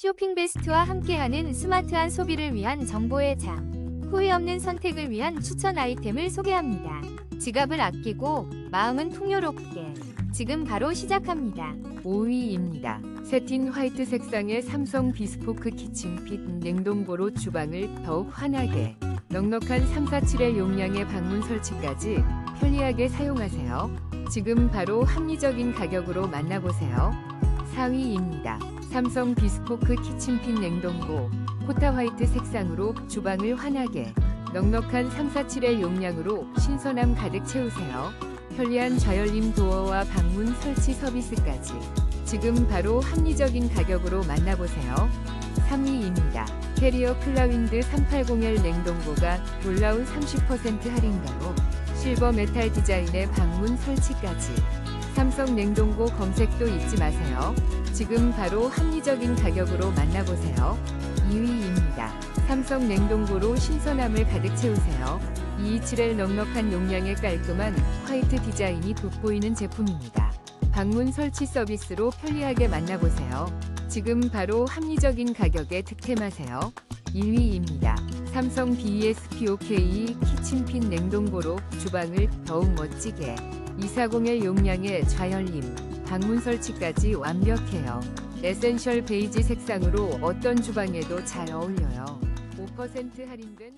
쇼핑 베스트와 함께하는 스마트한 소비를 위한 정보의 장. 후회 없는 선택을 위한 추천 아이템을 소개합니다. 지갑을 아끼고 마음은 풍요롭게. 지금 바로 시작합니다. 5위입니다. 세틴 화이트 색상의 삼성 비스포크 키친핏 냉동고로 주방을 더욱 환하게 넉넉한 347의 용량의 방문 설치까지 편리하게 사용하세요. 지금 바로 합리적인 가격으로 만나보세요. 4위입니다. 삼성 비스포크 키친핏 냉동고 코타 화이트 색상으로 주방을 환하게 넉넉한 347의 용량으로 신선함 가득 채우세요. 편리한 저열림 도어와 방문 설치 서비스까지 지금 바로 합리적인 가격으로 만나보세요. 3위입니다. 캐리어 클라윈드 380L 냉동고가 놀라운 30% 할인가로 실버 메탈 디자인의 방문 설치까지 삼성 냉동고 검색도 잊지 마세요. 지금 바로 합리적인 가격으로 만나보세요. 2위입니다. 삼성 냉동고로 신선함을 가득 채우세요. 227L 넉넉한 용량의 깔끔한 화이트 디자인이 돋보이는 제품입니다. 방문 설치 서비스로 편리하게 만나보세요. 지금 바로 합리적인 가격에 득템하세요. 1위입니다. 삼성 BSPOK 키친핀 냉동고로 주방을 더욱 멋지게 240의 용량의 좌열림, 방문 설치까지 완벽해요. 에센셜 베이지 색상으로 어떤 주방에도 잘 어울려요. 5% 할인된